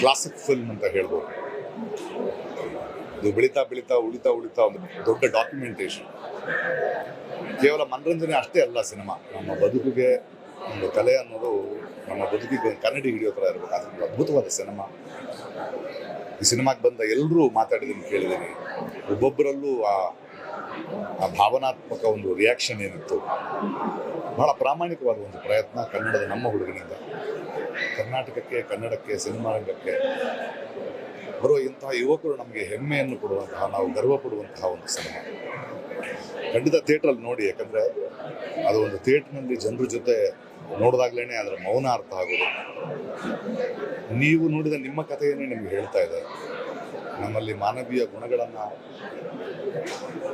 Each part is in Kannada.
ಕ್ಲಾಸಿಕ್ ಫಿಲ್ಮ್ ಅಂತ ಹೇಳ್ಬೋದು. ಇದು ಬೆಳೀತಾ ಬೆಳೀತಾ, ಉಳಿತಾ ಉಳಿತಾ ಒಂದು ದೊಡ್ಡ ಡಾಕ್ಯುಮೆಂಟೇಶನ್ ಕೇವಲ ಮನರಂಜನೆ ಅಷ್ಟೇ ಅಲ್ಲ ಸಿನಿಮಾ. ನಮ್ಮ ಬದುಕಿಗೆ ಒಂದು ಕಲೆ ಅನ್ನೋದು, ನಮ್ಮ ಬದುಕಿಗೆ ಒಂದು ಕನ್ನಡಿ ಹಿಡಿಯೋ ಥರ ಇರಬೇಕು. ಅದೊಂದು ಅದ್ಭುತವಾದ ಸಿನಿಮಾ. ಈ ಸಿನಿಮಾಗೆ ಬಂದ ಎಲ್ಲರೂ ಮಾತಾಡಿದ್ದೀನಿ ಕೇಳಿದ್ದೀನಿ. ಒಬ್ಬೊಬ್ಬರಲ್ಲೂ ಆ ಆ ಭಾವನಾತ್ಮಕ ಒಂದು ರಿಯಾಕ್ಷನ್ ಏನಿತ್ತು. ಬಹಳ ಪ್ರಾಮಾಣಿಕವಾದ ಒಂದು ಪ್ರಯತ್ನ ಕನ್ನಡದ ನಮ್ಮ ಹುಡುಗನಿಂದ. ಕರ್ನಾಟಕಕ್ಕೆ, ಕನ್ನಡಕ್ಕೆ, ಸಿನಿಮಾ ರಂಗಕ್ಕೆ ಬರುವ ಇಂತಹ ಯುವಕರು ನಮಗೆ ಹೆಮ್ಮೆಯನ್ನು ಕೊಡುವಂತಹ, ನಾವು ಗರ್ವ ಪಡುವಂತಹ ಒಂದು ಸಿನಿಮಾ ಖಂಡಿತ ಥಿಯೇಟ್ರಲ್ಲಿ ನೋಡಿ, ಯಾಕಂದರೆ ಅದು ಒಂದು ಥಿಯೇಟ್ರ್ನಲ್ಲಿ ಜನರ ಜೊತೆ ನೋಡಿದಾಗ್ಲೇ ಅದರ ಮೌನ ಅರ್ಥ ಆಗೋದು. ನೀವು ನೋಡಿದ ನಿಮ್ಮ ಕಥೆಯನ್ನೇ ನಿಮಗೆ ಹೇಳ್ತಾ ಇದೆ. ನಮ್ಮಲ್ಲಿ ಮಾನವೀಯ ಗುಣಗಳನ್ನು,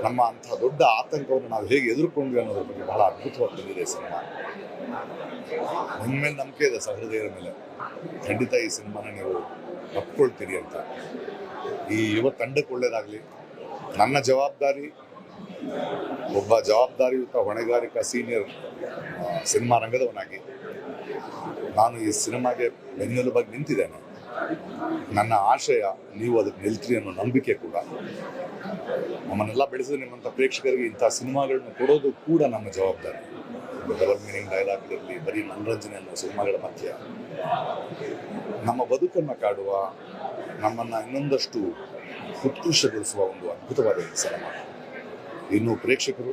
ನಮ್ಮ ಅಂಥ ದೊಡ್ಡ ಆತಂಕವನ್ನು ನಾವು ಹೇಗೆ ಎದುರುಕೊಂಡ್ವಿ ಅನ್ನೋದ್ರ ಬಗ್ಗೆ ಬಹಳ ಅದ್ಭುತವಾಗಿ ಬಂದಿದೆ ಸಿನಿಮಾ. ನಿಮ್ಮ ನಂಬಿಕೆ ಇದೆ ಸಹೃದಯರ ಮೇಲೆ. ಖಂಡಿತ ಈ ಸಿನಿಮಾನ ನೀವು ಒಪ್ಕೊಳ್ತೀರಿ ಅಂತ. ಈ ಯುವ ತಂಡಕ್ಕೆ ಒಳ್ಳೇದಾಗಲಿ. ನನ್ನ ಜವಾಬ್ದಾರಿ, ಒಬ್ಬ ಜವಾಬ್ದಾರಿಯುತ ಹೊಣೆಗಾರಿಕಾ ಸೀನಿಯರ್ ಸಿನಿಮಾ ರಂಗದವನಾಗಿ. ನಾನು ಈ ಸಿನಿಮಾಗೆ ಬೆನ್ನೆಲುಬಾಗಿ ನಿಂತಿದ್ದೇನೆ. ನನ್ನ ಆಶಯ, ನೀವು ಅದಕ್ಕೆ ನಿಲ್ತೀರಿ ಅನ್ನೋ ನಂಬಿಕೆ ಕೂಡ. ನಮ್ಮನ್ನೆಲ್ಲ ಬೆಳೆಸಿದ ನಿಮ್ಮಂಥ ಪ್ರೇಕ್ಷಕರಿಗೆ ಇಂಥ ಸಿನಿಮಾಗಳನ್ನು ಕೊಡೋದು ಕೂಡ ನಮ್ಮ ಜವಾಬ್ದಾರಿ. ಡಬಲ್ ಮೀನಿಂಗ್ ಡೈಲಾಗ್ಗಳಲ್ಲಿ ಬರೀ ಮನರಂಜನೆ ಅನ್ನೋ ಸಿನಿಮಾಗಳ ಮಧ್ಯ. ನಮ್ಮ ಬದುಕನ್ನು ಕಾಡುವ, ನಮ್ಮನ್ನು ಇನ್ನೊಂದಷ್ಟು ಉತ್ಕೃಷ್ಟಗೊಳಿಸುವ ಒಂದು ಅದ್ಭುತವಾದ ಸಿನಿಮಾ. ಇನ್ನು ಪ್ರೇಕ್ಷಕರು